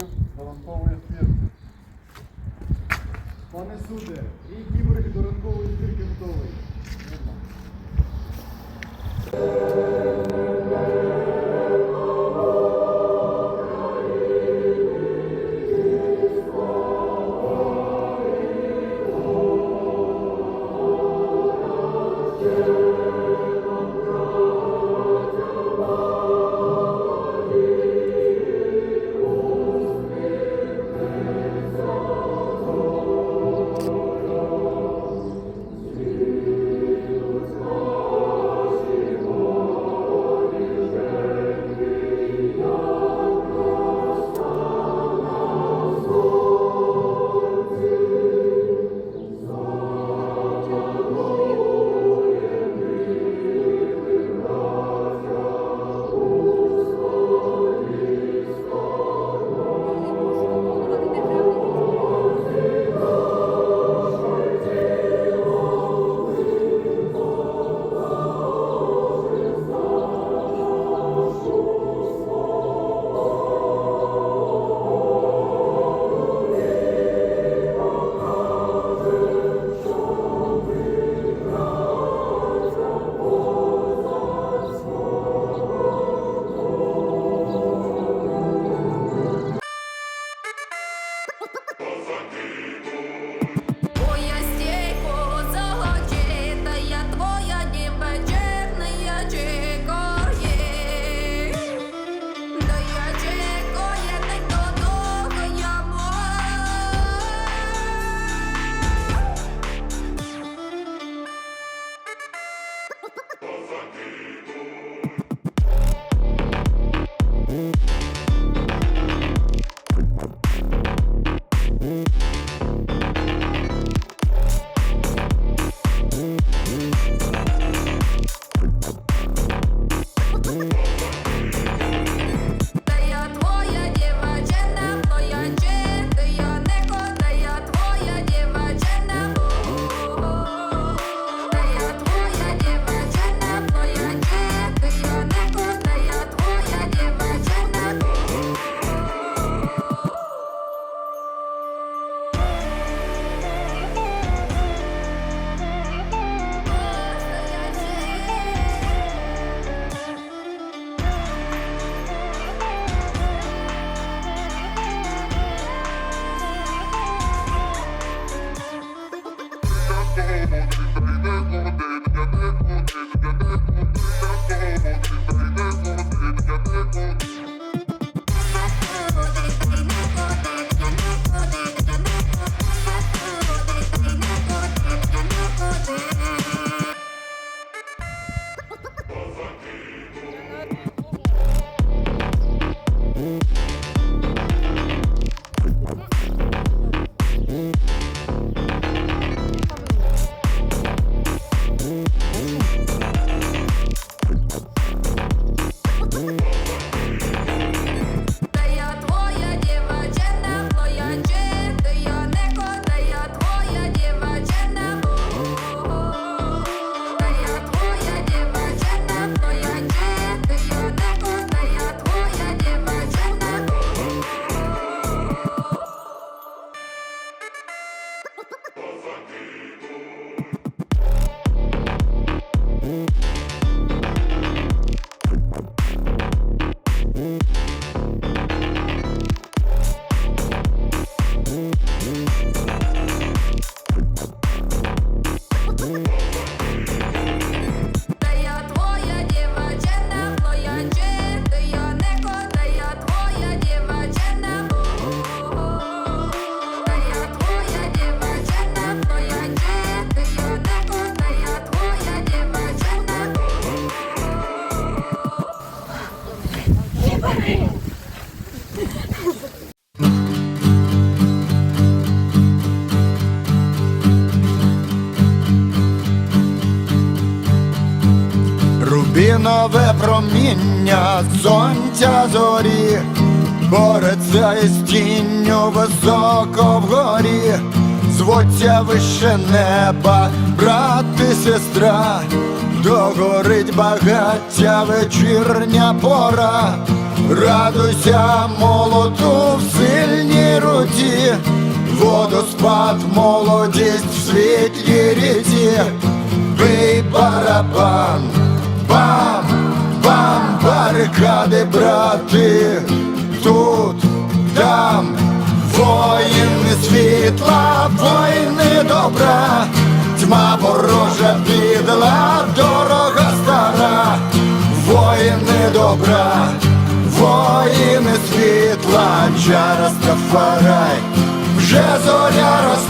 працівників доранкової збірки. Пане суде, мій кіборг до ранкової готовий. Проміння сонця зорі, бореться із тінню високо вгорі, звуться вище неба, брат і сестра, догорить багаття вечірня пора, радуйся молоту в сильній руці, водоспад, молодість в світлій ріці, бий барабан, бам, барикади, брати, тут, там, воїни світла, воїни добра, тьма ворожа підла, дорога стара, воїни добра, воїни світла, чара Стафарай, вже зоря розквітла.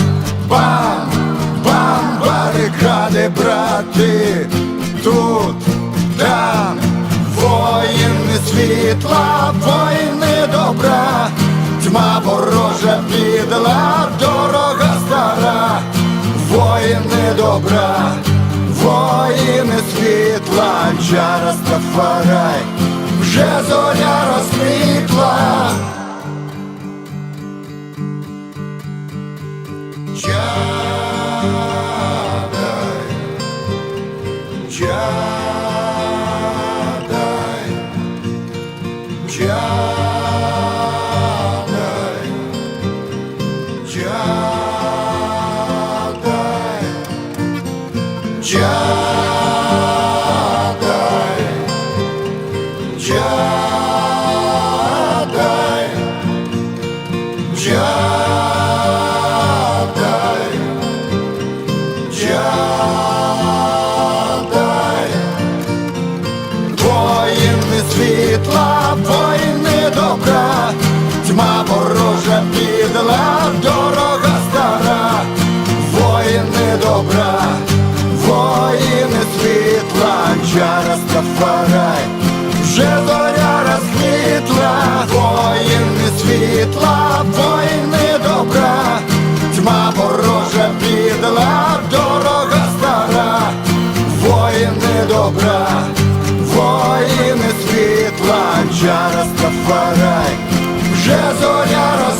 Бам, бам, барикади, брати, тут, там, воїни світла, воїни добра, тьма ворожа підла, дорога стара, воїни добра, воїни світла, чара Стафарай, вже зоря розквітла. now. Зима ворожа підла, дорога стара, воїни добра, воїни світла, чара стафарай, вже зоря розквітла, воїни світла, воїни добра, тьма ворожа підла, дорога стара, воїни добра, воїни світла, чара стафарай. Jazz on Yara.